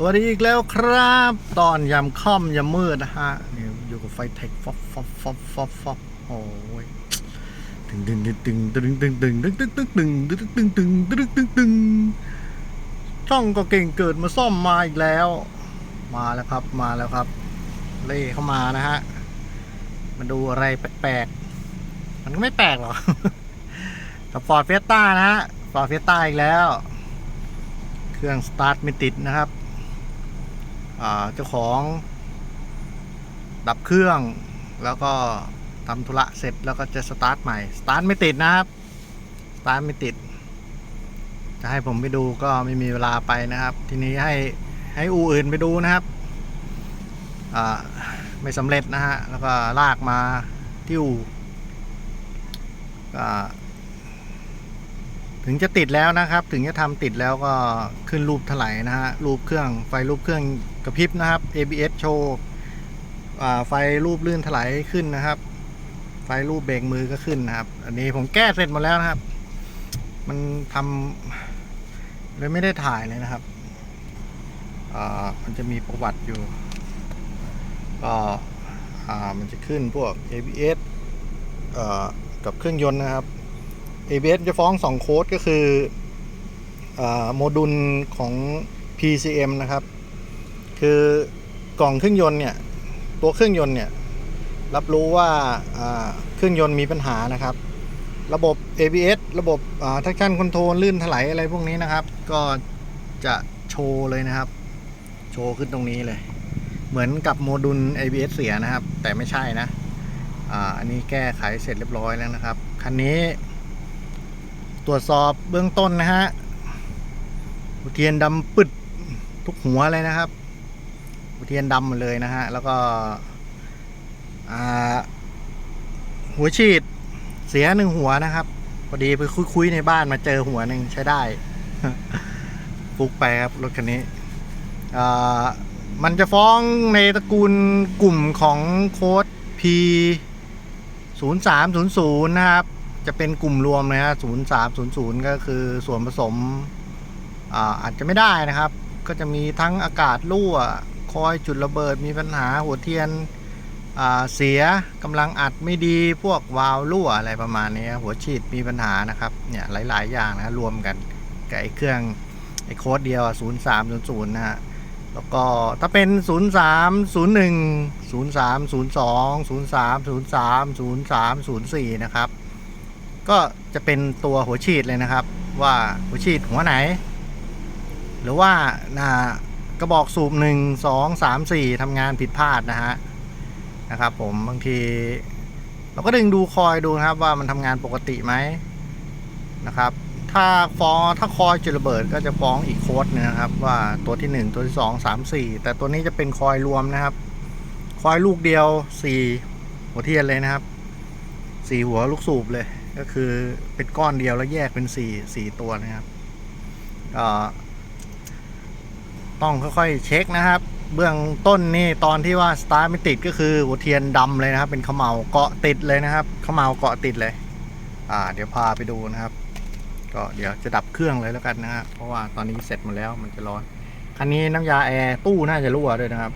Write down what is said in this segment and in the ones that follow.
สวัสดีอีกแล้วครับ ตอนยามค่ำยามมืดนะฮะนี่อยู่กับไฟเทคฟอฟฟอฟฟอฟฟอฟฟอฟโอ้ยตึงตึงตึงตึงตึงตึงตึงตึงตึงตึงตึงตึงตึงตึงตึงตึงตึงช่องก็เก่งเกิดมาซ่อมมาอีกแล้ว มาแล้วครับมาแล้วครับ เล่เข้ามานะฮะมาดูอะไรแปลกๆมันก็ไม่แปลกหรอกกับฟอร์ดเฟสต้านะฮะฟอร์ดเฟสต้าอีกแล้ว เครื่องสตาร์ทไม่ติดนะครับ เจ้าของดับเครื่องแล้วก็ทำธุระเสร็จแล้วก็จะสตาร์ทใหม่ สตาร์ทไม่ติดนะครับ สตาร์ทไม่ติด จะให้ผมไปดูก็ไม่มีเวลาไปนะครับ ทีนี้ให้ให้อูอื่นไปดูนะครับ ไม่สำเร็จนะฮะ แล้วก็ลากมาที่อูก็ถึงจะติดแล้วนะครับ ถึงจะทำติดแล้วก็ขึ้นรูปถลายนะฮะ รูปเครื่องไฟรูปเครื่อง ระพริบนะครับ ABS โชว์ไฟรูปลื่นถลายขึ้นนะครับ ไฟรูปเบรกมือก็ขึ้นนะครับ อันนี้ผมแก้เสร็จหมดแล้วนะครับ มันทำเลยไม่ได้ถ่ายเลยนะครับมันจะมีประวัติอยู่ ก็มันจะขึ้นพวก ABS กับเครื่องยนต์นะครับ ABS จะฟ้อง 2 โค้ดก็คืออโมดูลของ PCM นะครับ คือกล่องเครื่องยนต์เนี่ยตัวเครื่องยนต์เนี่ยรับรู้ว่าเครื่องยนต์มีปัญหานะครับ ระบบ ABS ระบบทักชั่นคอนโทรลลื่นถลายอะไรพวกนี้นะครับ ก็จะโชว์เลยนะครับ โชว์ขึ้นตรงนี้เลย เหมือนกับโมดูล ABS เสียนะครับ แต่ไม่ใช่นะอ,อันนี้แก้ไขเสร็จเรียบร้อยแล้วนะครับ คันนี้ ตรวจสอบเบื้องต้นนะฮะเทียนดำปึดทุกหัวเลยนะครับ เทียนดำหมดเลยนะฮะ แล้วก็หัวฉีดเสียหนึ่งหัวนะครับ พอดีไปคุยๆในบ้านมาเจอหัวหนึ่งใช้ได้ ฟุกไปครับรถคันนี้มันจะฟ้องในตระกูลกลุ่มของโค้ด P 0 3 0 0 นะครับ จะเป็นกลุ่มรวมนะฮะ0 3 0 0 ก็คือส่วนผสมอาอาจจะไม่ได้นะครับ ก็จะมีทั้งอากาศรั่ว คอยจุดระเบิดมีปัญหาหัวเทียนเสียกำลังอัดไม่ดีพวกวาล์วรั่วอะไรประมาณนี้หัวฉีดมีปัญหานะครับเนี่ยหลาย ๆ อย่างนะรวมกันกับไอ้เครื่องไอ้โค้ดเดียว 0 3 0 0 นะฮะแล้วก็ถ้าเป็น 0 3 0 1 0 3 0 2 0 3 0 3 0 3 0 4 นะครับ ก็จะเป็นตัวหัวฉีดเลยนะครับ ว่าหัวฉีดหัวไหน หรือว่าน่า กระบอกสูบหนึ่งสองสามสี่ทำงานผิดพลาดนะฮะนะครับ ผมบางที เราก็ดึงดูคอยดูนะครับว่ามันทำงานปกติไหมนะครับ ถ้าฟ้องถ้าคอยจุดระเบิดก็จะฟ้องอีกโค้ดหนึงนะครับ ว่าตัวที่หนึ่งตัวที่สองสามสี่แต่ตัวนี้จะเป็นคอยรวมนะครับ คอยลูกเดียวสี่หัวเทียนเลยนะครับสี่หัวลูกสูบเลยก็คือเป็นก้อนเดียวแล้วแยกเป็นสี่สี่ตัวนะครับก็ ต้องค่อยๆเช็คนะครับ เบื้องต้นนี่ตอนที่ว่าสตาร์ทไม่ติดก็คือหัวเทียนดำเลยนะครับ เป็นเขมเหลาเกาะติดเลยนะครับเขมเหลาเกาะติดเลย อ่า เดี๋ยวพาไปดูนะครับ ก็เดี๋ยวจะดับเครื่องเลยแล้วกันนะฮะเพราะว่าตอนนี้เสร็จหมดแล้วมันจะร้อนคันนี้น้ำยาแอร์ตู้น่าจะรั่วด้วยนะครับ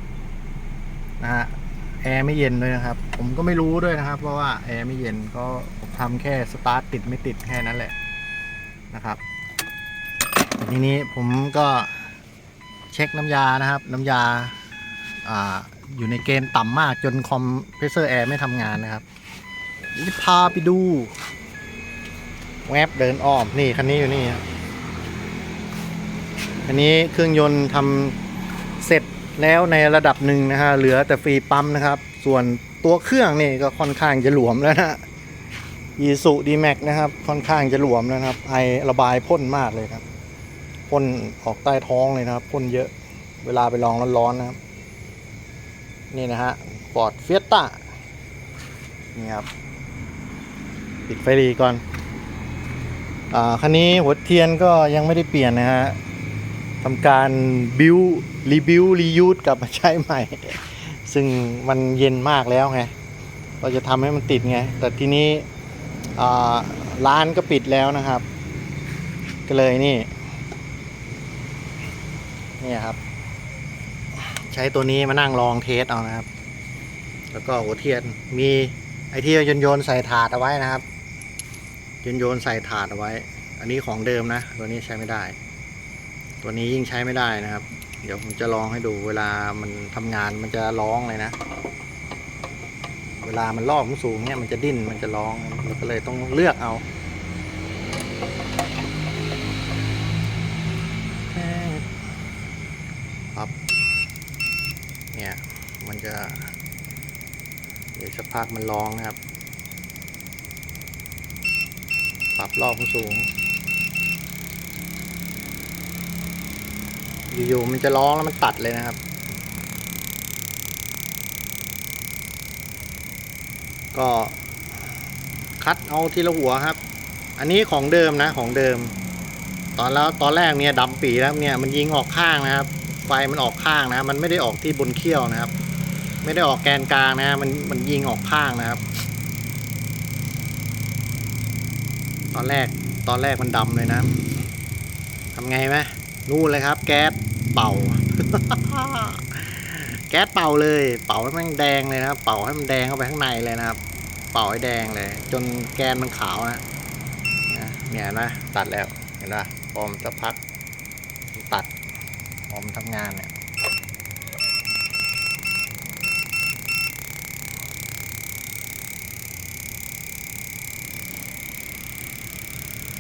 นะฮะแอร์ไม่เย็นด้วยนะครับ ผมก็ไม่รู้ด้วยนะครับ เพราะว่าแอร์ไม่เย็นก็ผมทำแค่สตาร์ทติดไม่ติดแค่นั้นแหละนะครับทีนี้ผมก็ เช็คน้ำยานะครับ น้ำยาอาอยู่ในเกณฑ์ต่ำมากจนคอมเพรสเซอร์แอร์ไม่ทำงานนะครับเดี๋ยวจะพาไปดู แวบเดินอ้อม นี่ คันนี้อยู่นี่ครับคันนี้เครื่องยนต์ทำเสร็จแล้วในระดับหนึ่งนะฮะเหลือแต่ฟรีปั๊มนะครับ ส่วนตัวเครื่องนี่ก็ค่อนข้างจะหลวมแล้วนะอีสุดีแม็กนะครับ ค่อนข้างจะหลวมแล้วนะครับ ไอระบายพ่นมากเลยครับ พ่นออกใต้ท้องเลยนะครับพ่นเยอะเวลาไปลองร้อนๆนะครับ นี่นะฮะฟอร์ดเฟียต้านี่ครับปิดไฟดีก่อนอ่าคันนี้หัวเทียนก็ยังไม่ได้เปลี่ยนนะฮะทำการบิวรีบิวรียูดกลับมาใช้ใหม่ ซึ่งมันเย็นมากแล้วไงเราจะทำให้มันติดไง แต่ทีนี้อ่าร้านก็ปิดแล้วนะครับ ก็เลยนี่ นี่ครับ ใช้ตัวนี้มานั่งลองเทสเอานะครับ แล้วก็หัวเทียนมีไอที่โยนโยนใส่ถาดเอาไว้นะครับโยนโยนใส่ถาดเอาไว้ อันนี้ของเดิมนะ ตัวนี้ใช้ไม่ได้ ตัวนี้ยิ่งใช้ไม่ได้นะครับ เดี๋ยวผมจะลองให้ดูเวลามันทำงานมันจะร้องเลยนะ เวลามันลอกมันสูงเนี่ยมันจะดิ้นมันจะร้องเราก็เลยต้องเลือกเอา ครับ เนี่ย มันจะ เดี๋ยวสักพักมันร้องนะครับ ปรับรอบสูง อยู่ๆมันจะร้องแล้วมันตัดเลยนะครับ ก็คัดเอาทีละหัวครับ อันนี้ของเดิมนะของเดิม ตอนแล้วตอนแรกเนี่ยดำปีแล้วเนี่ยมันยิงออกข้างนะครับ ไฟมันออกข้างนะมันไม่ได้ออกที่บนเขี้ยวนะครับ ไม่ได้ออกแกนกลางนะมันมันยิงออกข้างนะครับ ตอนแรกตอนแรกมันดำเลยนะทำไงไหมนู่นเลยครับ แก๊สเป่า แก๊สเป่าเลย เป่าให้มันแดงเลยนะครับ เป่าให้มันแดงเข้าไปข้างในเลยนะครับ เป่าให้แดงเลย จนแกนมันขาวนะเนี่ยนไหมตัดแล้วเห็นไหมพอมจะพัก พอมทำงานเนี่ย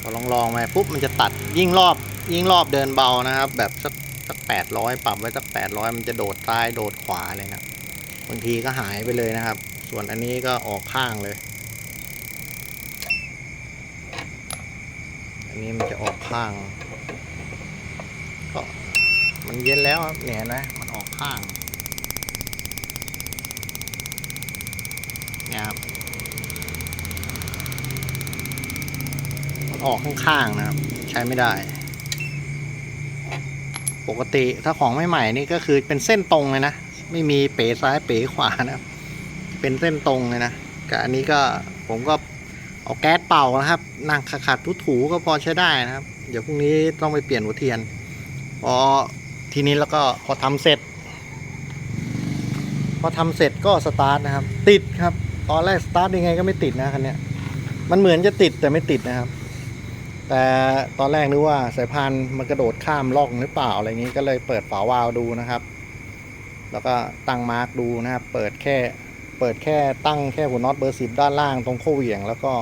พอลองลองไปปุ๊บมันจะตัดยิ่งรอบยิ่งรอบเดินเบานะครับ แบบสักสักแปดร้อยปรับไว้สักแปดร้อยมันจะโดดซ้ายโดดขวาเลยนะบางทีก็หายไปเลยนะครับ ส่วนอันนี้ก็ออกข้างเลย อันนี้มันจะออกข้าง มันเย็นแล้วครับเนี่ยเห็นะ มันออกข้าง เนี่ยครับ มันออกข้างๆนะครับ ใช้ไม่ได้ ปกติถ้าของใหม่ๆนี่ก็คือเป็นเส้นตรงเลยนะ ไม่มีเป๋ซ้ายเป๋ขวานะ เป็นเส้นตรงเลยนะกับอันนี้ก็ผมก็เอาแก๊สเป่านะครับ นั่งขัดๆถูๆก็พอใช้ได้นะครับ เดี๋ยวพรุ่งนี้ต้องไปเปลี่ยนหัวเทียนพอ ทีนี้แล้วก็พอทำเสร็จ พอทำเสร็จก็สตาร์ทนะครับ ติดครับ ตอนแรกสตาร์ทยังไงก็ไม่ติดนะคันนี้มันเหมือนจะติดแต่ไม่ติดนะครับ แต่ตอนแรกนึกว่าสายพานมันกระโดดข้ามล่องหรือเปล่าอะไรอย่างนี้ก็เลยเปิดฝาวาล์วดูนะครับ แล้วก็ตั้งมาร์กดูนะครับ เปิดแค่เปิดแค่ตั้งแค่หัวน็อตเบอร์สิบด้านล่างตรงโค้งเหวี่ยง แล้วก็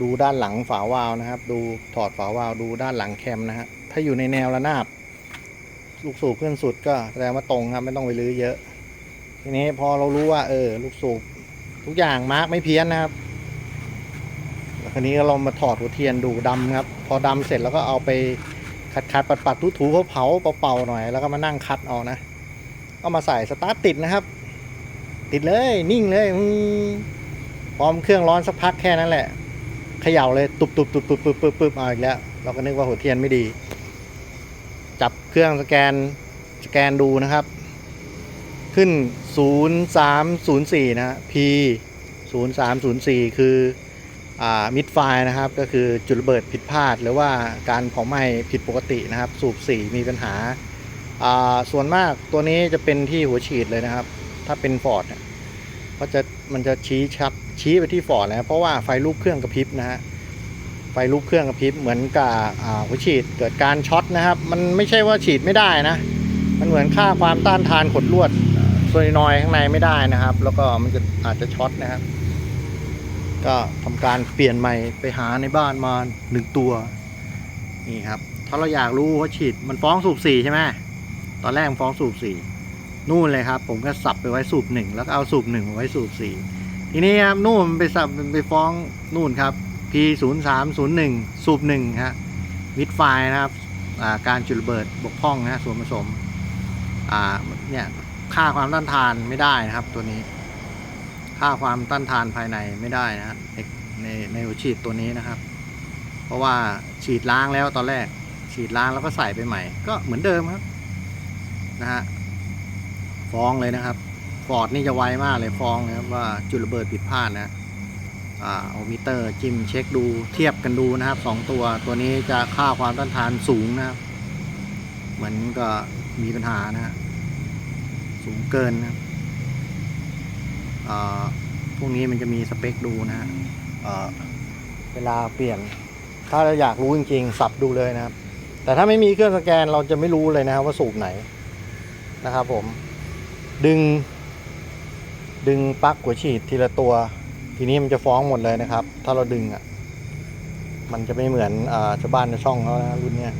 ดูด้านหลังฝาวาล์วนะครับ ดูถอดฝาวาล์วดูด้านหลังแคมนะฮะถ้าอยู่ในแนวระนาบ ลูกสูบขึ้นสุดก็แสดงว่าตรงครับไม่ต้องไปลื้อเยอะ ทีนี้พอเรารู้ว่า เออ ลูกสูบทุกอย่างมาร์กไม่เพี้ยนนะครับแล้วคราวนี้เรามาถอดหัวเทียนดูดำครับ พอดำเสร็จแล้วก็เอาไปขัดขัดปัดปัดถูถูเผาเผาเป่าๆหน่อย แล้วก็มานั่งคัดเอานะก็มาใส่สตาร์ทติดนะครับ ติดเลยนิ่งเลยพร้อมเครื่องร้อนสักพักแค่นั้นแหละเขย่าเลยตุบตุบตุบตุบตุบตุบตุบเอาอีกแล้ว เราก็นึกว่าหัวเทียนไม่ดี จับเครื่องสแกนสแกนดูนะครับ ขึ้น 0304 นะ P 0304 คืออมิดไฟนะครับ ก็คือจุดระเบิดผิดพลาด หรือว่าการเผาไหม้ผิดปกตินะครับ สูบสีมีปัญหาอ่าส่วนมากตัวนี้จะเป็นที่หัวฉีดเลยนะครับ ถ้าเป็นฟอร์ดก็จะมันจะชี้ชัดชี้ไปที่ฟอร์ดนะเพราะว่าไฟลูกเครื่องกระพริบนะฮะ ไฟลูกเครื่องกระพริบเหมือนกับอ่าหัวฉีดเกิดการช็อตนะครับ มันไม่ใช่ว่าฉีดไม่ได้นะ มันเหมือนค่าความต้านทานขดลวดโซลินอยข้างในไม่ได้นะครับ แล้วก็มันจะอาจจะช็อตนะครับ ก็ทำการเปลี่ยนใหม่ไปหาในบ้านมาหนึ่งตัวนี่ครับ ถ้าเราอยากรู้ว่าฉีดมันฟ้องสูบสี่ใช่ไหมตอนแรกมันฟ้องสูบสี่นู่นเลยครับ ผมก็สับไปไว้สูบหนึ่งแล้วก็เอาสูบหนึ่งไว้สูบสี่ทีนี้ครับนู่นมันไปสับมันไปฟ้องนู่นครับ P ศูนย์สามศูนย์หนึ่งสูบหนึ่งฮะมิดไฟนะครับาการจุดระเบิดบกพร่องนะส่วนผสมเนี่ยค่าความต้านทานไม่ได้นะครับตัวนี้ ค่าความต้านทานภายในไม่ได้นะในในในหัวฉีดตัวนี้นะครับ เพราะว่าฉีดล้างแล้วตอนแรก ฉีดล้างแล้วก็ใส่ไปใหม่ ก็เหมือนเดิมครับนะฮะฟ้องเลยนะครับฟอร์ดนี่จะไวมากเลยฟ้องนะครับว่าจุดระเบิดผิดพลาดนะ อ่าเอามิเตอร์จิ้มเช็คดูเทียบกันดูนะครับสองตัวตัวนี้จะค่าความต้านทานสูงนะครับ เหมือนก็มีปัญหานะฮะสูงเกินนะครับพวกนี้มันจะมีสเปคดูนะฮะเวลาเปลี่ยน ถ้าเราอยากรู้จริงๆ สับดูเลยนะครับ แต่ถ้าไม่มีเครื่องสแกนเราจะไม่รู้เลยนะครับว่าสูบไหนนะครับผมดึง ดึงปลั๊กหัวฉีดทีละตัว ทีนี้มันจะฟ้องหมดเลยนะครับ ถ้าเราดึงอะ มันจะไม่เหมือนอชาวบ้านในช่องเขานะรุ่นเนี้ย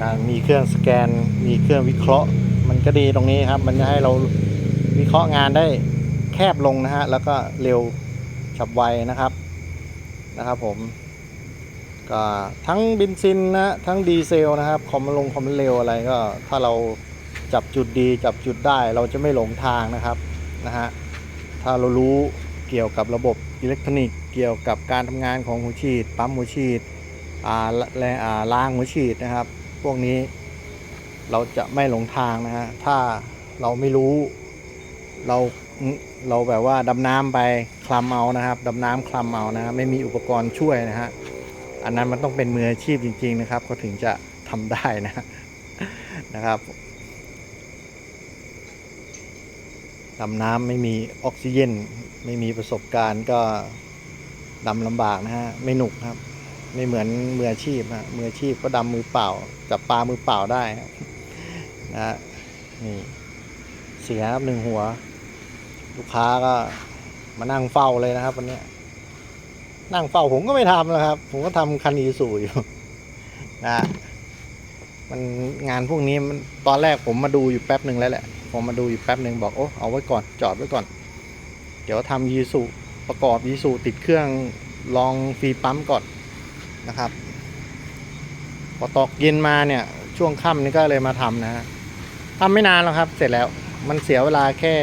การมีเครื่องสแกน มีเครื่องวิเคราะห์ มันก็ดีตรงนี้ครับ มันจะให้เราวิเคราะห์งานได้แคบลงนะฮะ แล้วก็เร็วฉับไวนะครับนะครับผมก็ทั้งเบนซินนะทั้งดีเซลนะครับคอมลงคอมเร็วอะไรก็ถ้าเราจับจุดดีจับจุดได้เราจะไม่หลงทางนะครับนะฮะถ้าเรารู้ เกี่ยวกับระบบอิเล็กทรอนิกส์เกี่ยวกับการทำงานของหัวฉีด ปั๊มหัวฉีดและอ่าล้างหัวฉีดนะครับ พวกนี้เราจะไม่หลงทางนะฮะถ้าเราไม่รู้เราเราแบบว่าดำน้ำไปคลำเอานะครับดำน้ำคลำเอานะฮะไม่มีอุปกรณ์ช่วยนะฮะอันนั้นมันต้องเป็นมืออาชีพจริง ๆ นะครับ ก็ถึงจะทำได้นะนะครับดำน้ำไม่มีออกซิเจน ไม่มีประสบการณ์ก็ดำลำบากนะฮะ ไม่หนุกครับ ไม่เหมือนมืออาชีพฮะมืออาชีพก็ดำมือเปล่า จับปลามือเปล่าได้นะฮะนี่เสียครับหนึ่งหัว ลูกค้าก็มานั่งเฝ้าเลยนะครับวันนี้นั่งเฝ้าผมก็ไม่ทำแล้วครับ ผมก็ทำคันอีสูอยู่นะมันงานพวกนี้มันตอนแรกผมมาดูอยู่แป๊บหนึ่งแล้วแหละผมมาดูอยู่แป๊บหนึ่งบอกโอ้เอาไว้ก่อนจอดไว้ก่อน ดี๋ยวทำยีสูประกอบยีสูติดเครื่องลองฟรีปั๊มก่อนนะครับพอตกเย็นมาเนี่ยช่วงค่ำนี่ก็เลยมาทำนะทำไม่นานแล้วครับ เสร็จแล้วมันเสียเวลาแค่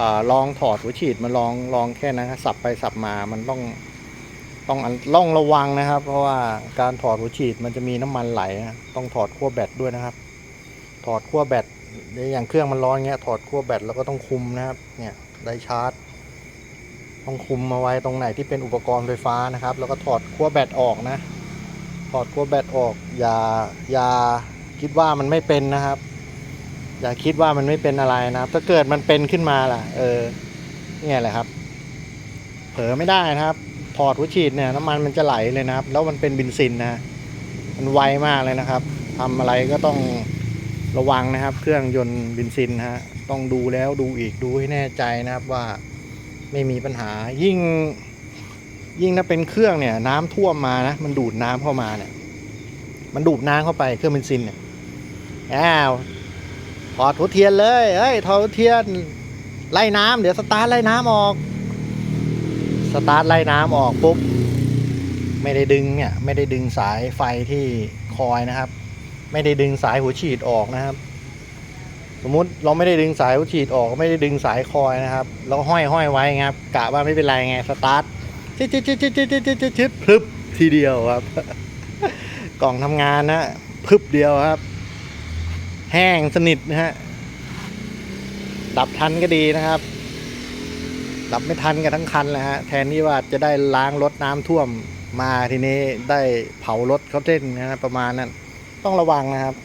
อลองถอดหัวฉีดมาลองลองแค่นั้นครับสับไปสับมามันต้องต้องอันต้องระวังนะครับ เพราะว่าการถอดหัวฉีดมันจะมีน้ำมันไหลต้องถอดขั้วแบตด้วยนะครับ ถอดขั้วแบตอย่างเครื่องมันร้อนเงี้ยถอดขั้วแบตแล้วก็ต้องคุมนะครับเนี่ย ได้ชาร์จ ต้องคุมมาไว้ตรงไหนที่เป็นอุปกรณ์ไฟฟ้านะครับ แล้วก็ถอดขั้วแบตออกนะ ถอดขั้วแบตออก อย่าอย่าคิดว่ามันไม่เป็นนะครับ อย่าคิดว่ามันไม่เป็นอะไรนะครับ ถ้าเกิดมันเป็นขึ้นมาล่ะ เออเนี่ยแหละครับ เผลอไม่ได้นะครับ ถอดหัวฉีดเนี่ยน้ำมันมันจะไหลเลยนะครับ แล้วมันเป็นเบนซินนะมันไวมากเลยนะครับทำอะไรก็ต้องระวังนะครับ เครื่องยนต์เบนซินฮะ ต้องดูแล้วดูอีกดูให้แน่ใจนะครับว่าไม่มีปัญหายิ่ง ยิ่งถ้าเป็นเครื่องเนี่ย น้ำท่วมมานะมันดูดน้ำเข้ามาเนี่ย มันดูดน้ำเข้าไปเครื่องเบนซินเนี่ยอ้าวถอดหัวเทียนเลยเฮ้ยถอดหัวเทียนไล่น้ำเดี๋ยวสตาร์ทไล่น้ำออก สตาร์ทไล่น้ำออกปุ๊บไม่ได้ดึงเนี่ย ไม่ได้ดึงสายไฟที่คอยนะครับ ไม่ได้ดึงสายหัวฉีดออกนะครับ สมมุติเราไม่ได้ดึงสายฉีดออกไม่ได้ดึงสายคอยนะครับ เราห้อยห้อยไว้ครับกะว่าไม่เป็นไรไงสตาร์ทจิ๊ดจิ๊ดจิ๊ดจิ๊ดจิ๊ดจิ๊ดจิ๊ดจิ๊ดพลึบทีเดียวครับ กล่องทำงานนะพึบเดียวครับ แห้งสนิทนะฮะดับทันก็ดีนะครับ ดับไม่ทันกันทั้งคันเลยฮะแทนที่ว่าจะได้ล้างรถน้ำท่วมมาทีนี้ได้เผารถเขาเต้นนะฮะประมาณนั้นต้องระวังนะครับ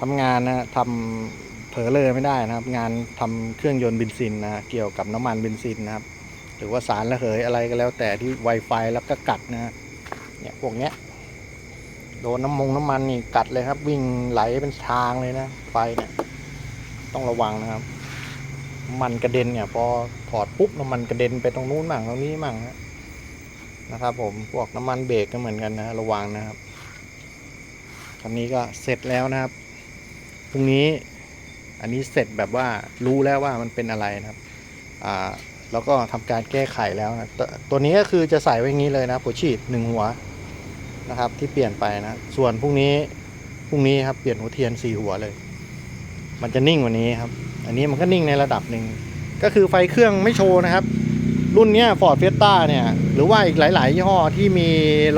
ทำงานนะทำ ผลอเลยไม่ได้นะครับ งานทำเครื่องยนต์เบนซินนะเกี่ยวกับน้ำมันเบนซินนะครับ หรือว่าสารระเหยอะไรก็แล้วแต่ที่ไวไฟแล้วก็กัดนะฮะเนี่ยพวกเนี้ยโดนน้ำมงน้ำมันนี่กัดเลยครับ วิ่งไหลเป็นทางเลยนะไฟเนี่ยต้องระวังนะครับน้ำมันกระเด็นเนี่ย พอถอดปุ๊บน้ำมันกระเด็นไปตรงนู้นมั่งตรงนี้มั่งนะนะครับ ผมพวกน้ำมันเบรกก็เหมือนกันนะระวังนะครับคันนี้ก็เสร็จแล้วนะครับพรุ่งนี้ อันนี้เสร็จแบบว่ารู้แล้วว่ามันเป็นอะไรนะครับอ่าแล้วก็ทำการแก้ไขแล้วนะตตัวนี้ก็คือจะใส่ไว้อย่างนี้เลยนะหัวฉีดหนึ่งหัวนะครับ ที่เปลี่ยนไปนะส่วนพรุ่งนี้พรุ่งนี้ครับเปลี่ยนหัวเทียนสี่หัวเลย มันจะนิ่งกว่านี้ครับ อันนี้มันก็นิ่งในระดับหนึ่งก็คือไฟเครื่องไม่โชว์นะครับ รุ่นนี้ฟอร์ดเฟียต้าเนี่ย หรือว่าอีกหลาย ๆ ยี่ห้อที่มี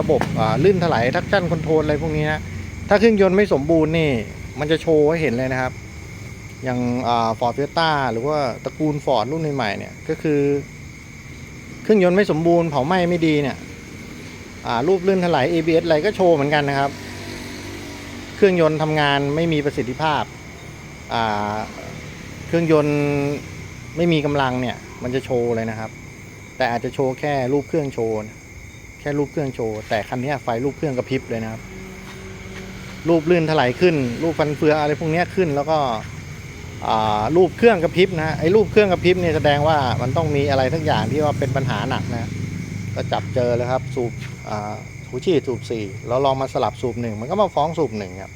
ระบบลื่นถลายทักชั่นคอนโทรลอะไรพวกนี้นะถ้าเครื่องยนต์ไม่สมบูรณ์นี่ มันจะโชว์ให้เห็นเลยนะครับ อย่างฟอร์ดเฟียต้าหรือว่าตระกูลฟอร์ดรุ่นใหม่ๆเนี่ยก็คือ เครื่องยนต์ไม่สมบูรณ์เผาไหม้ไม่ดีเนี่ยรูปลื่นถลาย ABS อะไรก็โชว์เหมือนกันนะครับ เครื่องยนต์ทำงานไม่มีประสิทธิภาพาเครื่องยนต์ไม่มีกำลังเนี่ย มันจะโชว์เลยนะครับ แต่อาจจะโชว์แค่รูปเครื่องโชว์แค่รูปเครื่องโชว์แต่คันนี้ไฟรูปเครื่องกระพริบเลยนะครับ รูปลื่นถลายขึ้น รูปฟันเฟืออะไรพวกนี้ขึ้นแล้วก็ รูปเครื่องกระพริบนะฮะไอ้รูปเครื่องกระพริบเนี่ยแสดงว่ามันต้องมีอะไรทั้งอย่างที่ว่าเป็นปัญหาหนักนะก็จับเจอแล้วครับสูบอ่าหูฉีดสูบสี่แล้วลองมาสลับสูบหนึ่งมันก็มาฟ้องสูบหนึ่งครับ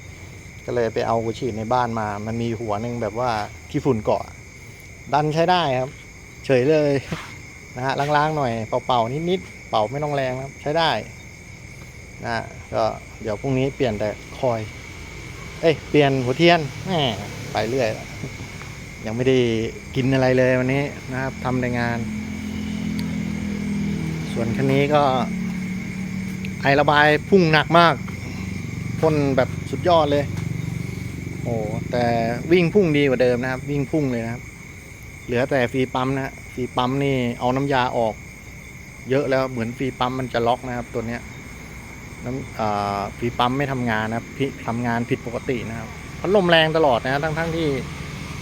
ก็เลยไปเอาหูฉีดในบ้านมา มันมีหัวหนึ่งแบบว่าขี้ฝุ่นเกาะ ดันใช้ได้ครับ เฉยเลยนะฮะล้างๆหน่อยเป่าๆนิดๆเป่าไม่ต้องแรงครับใช้ได้นะก็เดี๋ยวพรุ่งนี้เปลี่ยนแต่คอย เอ้ยเปลี่ยนหัวเทียนแหมไปเรื่อย ยังไม่ได้กินอะไรเลยวันนี้นะครับทำในงาน ส่วนคันนี้ก็ ไอระบายพุ่งหนักมากพ่นแบบสุดยอดเลย โอ้แต่วิ่งพุ่งดีกว่าเดิมนะครับ วิ่งพุ่งเลยนะครับ เหลือแต่ฟีปั๊มนะฮะฟีปั๊มนี่เอาน้ำยาออก เยอะแล้วเหมือนฟีปั๊มมันจะล็อกนะครับตัวเนี้ย น้ำอ่าฟรีปั๊มไม่ทำงานนะพิทำงานผิดปกตินะครับพัดลมแรงตลอดนะทั้งทั้งที่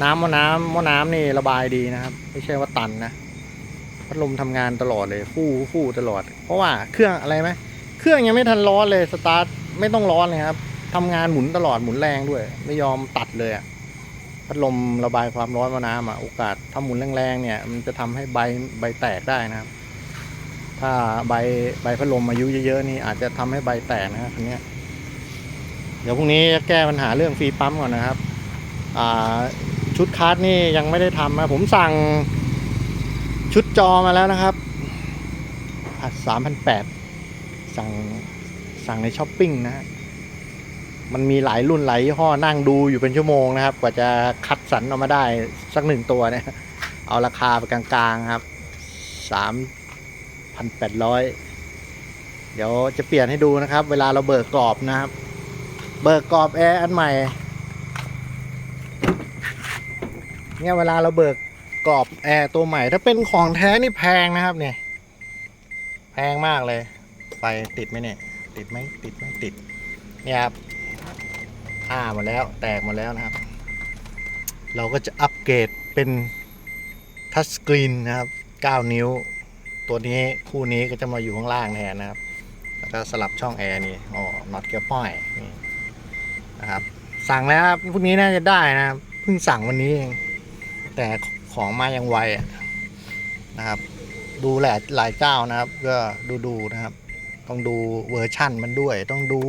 น้ำม้อน้ำมอน้ำนี่ระบายดีนะครับ ไม่ใช่ว่าตันนะพัดลมทำงานตลอดเลยฟู่ฟู่ตลอด เพราะว่าเครื่องอะไรไหมเครื่องยังไม่ทันร้อนเลยสตาร์ทไม่ต้องร้อนเลยครับทำงานหมุนตลอดหมุนแรงด้วย ไม่ยอมตัดเลยอะพัดลมระบายความร้อนมาน้ำอะโอกาสถ้าหมุนแรงๆเนี่ย มันจะทำให้ใบใบแตกได้นะครับ ถ้าใบใบพัดลมอายุเยอะๆนี่อาจจะทำให้ใบแตกนะครับคันนี้เดี๋ยวพรุ่งนี้จะแก้ปัญหาเรื่องฟรีปั๊มก่อนนะครับอ่าชุดคาร์ดนี่ยังไม่ได้ทำนะผมสั่งชุดจอมาแล้วนะครับสามพันแปดสั่งสั่งในช้อปปิ้งนะฮะมันมีหลายรุ่นหลายยี่ห้อนั่งดูอยู่เป็นชั่วโมงนะครับ กว่าจะคัดสรรออกมาได้สักหนึ่งตัวเนี่ย เอาราคาไปกลางๆครับสาม พันแปดร้อยเดี๋ยวจะเปลี่ยนให้ดูนะครับ เวลาเราเบิกกรอบนะครับ เบิกกรอบแอร์อันใหม่ เนี่ยเวลาเราเบิกกรอบแอร์ตัวใหม่ ถ้าเป็นของแท้นี่แพงนะครับเนี่ย แพงมากเลย ไฟติดไหมเนี่ย ติดไหมติดไหมติด เนี่ยครับอ้าหมดแล้ว แตกหมดแล้วนะครับ เราก็จะอัปเกรดเป็นทัชสกรีนนะครับ 9 นิ้ว ตัวนี้คู่นี้ก็จะมาอยู่ข้างล่างแทนนะครับ แล้วก็สลับช่องแอร์นี่อ๋อน็อตเกียร์ป้อยนี่นะครับ สั่งแล้วครับพรุ่งนี้น่าจะได้นะครับเพิ่งสั่งวันนี้เองแต่ของมายังไวนะครับ ดูแหละหลายเจ้านะครับ ก็ดูดูๆนะครับ ต้องดูเวอร์ชั่นมันด้วย ต้องดู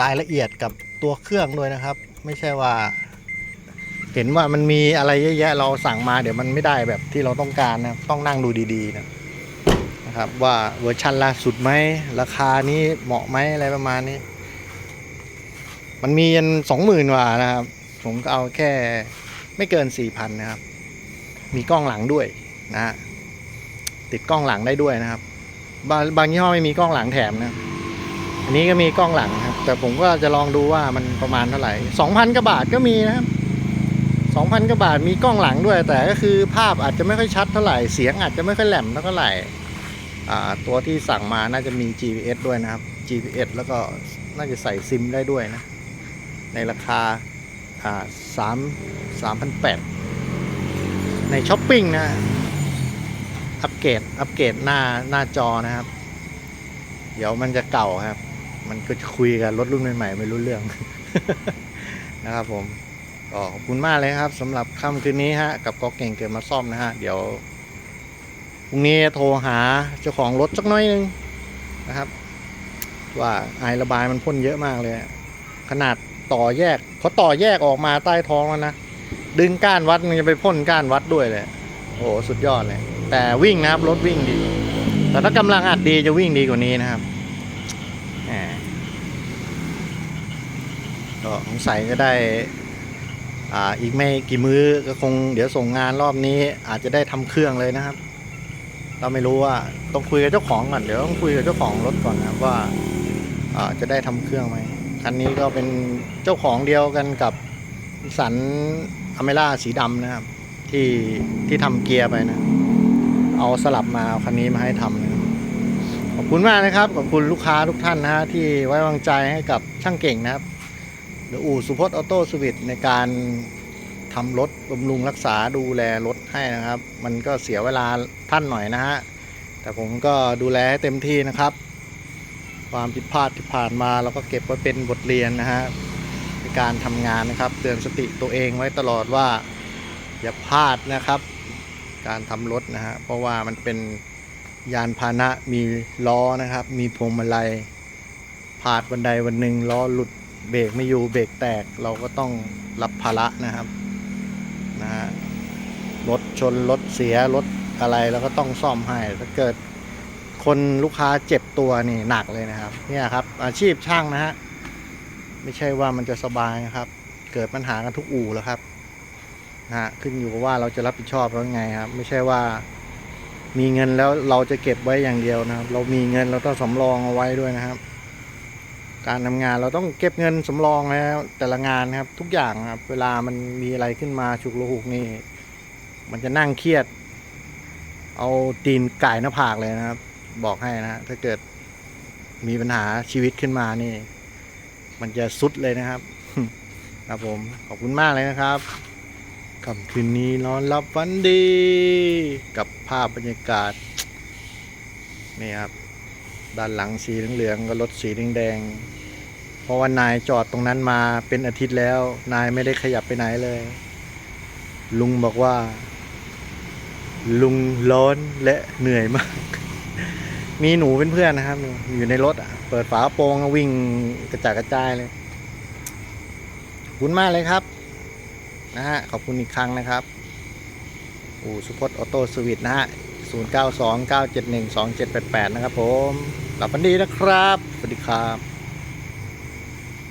รายละเอียดกับตัวเครื่องด้วยนะครับ ไม่ใช่ว่า เห็นว่ามันมีอะไรเยอะแยะเราสั่งมาเดี๋ยวมันไม่ได้แบบที่เราต้องการนะต้องนั่งดูดีๆนะนะครับ ว่าเวอร์ชันล่าสุดไหมราคานี้เหมาะไหมอะไรประมาณนี้ มันมียันสองหมื่นกว่านะครับ ผมก็เอาแค่ไม่เกินสี่พันนะครับ มีกล้องหลังด้วยนะฮะติดกล้องหลังได้ด้วยนะครับ บางบางยี่ห้อไม่มีกล้องหลังแถมนะอันนี้ก็มีกล้องหลังครับ แต่ผมก็จะลองดูว่ามันประมาณเท่าไหร่สองพันกว่าบาทก็มีนะครับ สองพันกว่าบาทมีกล้องหลังด้วย แต่ก็คือภาพอาจจะไม่ค่อยชัดเท่าไหร่เสียงอาจจะไม่ค่อยแหลมเท่าไหร่ตัวที่สั่งมาน่าจะมี GPS ด้วยนะครับ GPS แล้วก็น่าจะใส่ซิมได้ด้วยนะ ในราคาอ่าสามสามพันแปดในช้อปปิ้งนะ อัปเกรดอัปเกรดหน้าหน้าจอนะครับ เดี๋ยวมันจะเก่าครับ มันก็จะคุยกับรถรุ่นใหม่ๆไม่รู้เรื่องนะครับผม ก็ขอบคุณมากเลยครับสำหรับค่ำคืนนี้ฮะกับก็เก่งเกิดมาซ่อมนะฮะเดี๋ยวพรุ่งนี้โทรหาเจ้าของรถสักน้อยหนึงนะครับ ว่าไอระบายมันพ่นเยอะมากเลย ขนาดต่อแยกพอต่อแยกออกมาใต้ท้องแล้วนะดึงก้านวัดมันจะไปพ่นก้านวัดด้วยเลยโอ้โหสุดยอดเลย แต่วิ่งนะครับรถวิ่งดี แต่ถ้ากำลังอัดดีจะวิ่งดีกว่านี้นะครับแหมก็สงสัยจะได้ อีกไม่กี่มื้อก็คงเดี๋ยวส่งงานรอบนี้อาจจะได้ทำเครื่องเลยนะครับ เราไม่รู้ว่าต้องคุยกับเจ้าของก่อนเดี๋ยวต้องคุยกับเจ้าของรถก่อนนะครับว่าจะได้ทำเครื่องไหมคันนี้ก็เป็นเจ้าของเดียวกันกับสันอเมร่าสีดำนะครับ ที่ที่ทำเกียร์ไปนะ เอาสลับมาเอาคันนี้มาให้ทำนะขอบคุณมากนะครับ ขอบคุณลูกค้าทุกท่านนะฮะที่ไว้วางใจให้กับช่างเก่งนะครับ รืออู่สุพจน์ออโต้สวิตในการทำรถบำรุงรักษาดูแลรถให้นะครับ มันก็เสียเวลาท่านหน่อยนะฮะ แต่ผมก็ดูแลให้เต็มที่นะครับ ความผิดพลาดที่ผ่านมาเราก็เก็บไว้เป็นบทเรียนนะฮะในการทำงานนะครับ เตือนสติตัวเองไว้ตลอดว่าอย่าพลาดนะครับ การทำรถนะฮะ เพราะว่ามันเป็นยานพาหนะมีล้อนะครับ มีพวงมาลัยพลาดวันใดวันหนึ่งล้อหลุด เบรกไม่อยู่เบรกแตกเราก็ต้องรับภาระนะครับนะฮะรถชนรถเสียรถอะไรเราก็ต้องซ่อมให้ถ้าเกิดคนลูกค้าเจ็บตัวนี่หนักเลยนะครับ เนี่ยครับ อาชีพช่างนะฮะไม่ใช่ว่ามันจะสบายนะครับ เกิดปัญหากันทุกอู่แล้วครับนะฮะขึ้นอยู่กับว่าเราจะรับผิดชอบแล้วไงครับ ไม่ใช่ว่ามีเงินแล้วเราจะเก็บไว้อย่างเดียวนะครับ เรามีเงินเราต้องสำรองเอาไว้ด้วยนะครับ การทำงานเราต้องเก็บเงินสำรองแล้วแต่ละงานนะครับ ทุกอย่างครับ เวลามันมีอะไรขึ้นมาฉุกละหุกนี่ มันจะนั่งเครียด เอาตีนไก่หน้าผากเลยนะครับ บอกให้นะถ้าเกิดมีปัญหาชีวิตขึ้นมานี่ มันจะสุดเลยนะครับ ครับผมขอบคุณมากเลยนะครับค่ำคืนนี้นอนหลับฝันดี กับภาพบรรยากาศ นี่ครับ ด้านหลังสีเหลืองๆก็รถสีแดงๆเพราะว่านายจอดตรงนั้นมาเป็นอาทิตย์แล้ว นายไม่ได้ขยับไปไหนเลย ลุงบอกว่า ลุงร้อนและเหนื่อยมาก มีหนูเป็นเพื่อนนะครับ อยู่ในรถอะเปิดฝาโปรงวิ่งกระจายกระจายเลยขอบคุณมากเลยครับนะฮะขอบคุณอีกครั้งนะครับอู่สุพจน์ออโต้สวิตนะฮะ 0929712788 นะครับผมหลับฝันดีนะครับ สวัสดีครับ